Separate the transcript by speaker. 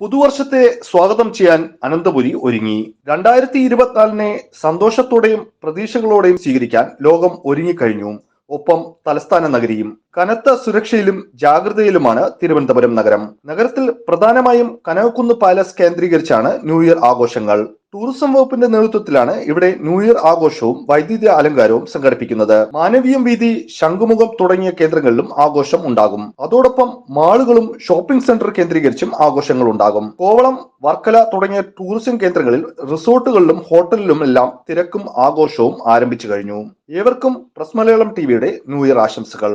Speaker 1: പുതുവർഷത്തെ സ്വാഗതം ചെയ്യാൻ അനന്തപുരി ഒരുങ്ങി. രണ്ടായിരത്തി ഇരുപത്തിനാലിനെ സന്തോഷത്തോടെയും പ്രതീക്ഷകളോടെയും സ്വീകരിക്കാൻ ലോകം ഒരുങ്ങിക്കഴിഞ്ഞു. ഒപ്പം തലസ്ഥാന നഗരിയും കനത്ത സുരക്ഷയിലും ജാഗ്രതയിലുമാണ് തിരുവനന്തപുരം നഗരം. നഗരത്തിൽ പ്രധാനമായും കനകക്കുന്ന് പാലസ് കേന്ദ്രീകരിച്ചാണ് ന്യൂ ഇയർ ആഘോഷങ്ങൾ. ടൂറിസം വകുപ്പിന്റെ നേതൃത്വത്തിലാണ് ഇവിടെ ന്യൂ ഇയർ ആഘോഷവും വൈദ്യുതി അലങ്കാരവും സംഘടിപ്പിക്കുന്നത്. മാനവീയം വീതി ശംഖുമുഖം തുടങ്ങിയ കേന്ദ്രങ്ങളിലും ആഘോഷം ഉണ്ടാകും. അതോടൊപ്പം മാളുകളും ഷോപ്പിംഗ് സെന്റർ കേന്ദ്രീകരിച്ചും ആഘോഷങ്ങൾ ഉണ്ടാകും. കോവളം വർക്കല തുടങ്ങിയ ടൂറിസം കേന്ദ്രങ്ങളിൽ റിസോർട്ടുകളിലും ഹോട്ടലിലും എല്ലാം തിരക്കും ആഘോഷവും ആരംഭിച്ചു കഴിഞ്ഞു. ഏവർക്കും പ്രസ് മലയാളം ടിവിയുടെ ന്യൂ ഇയർ ആശംസകൾ.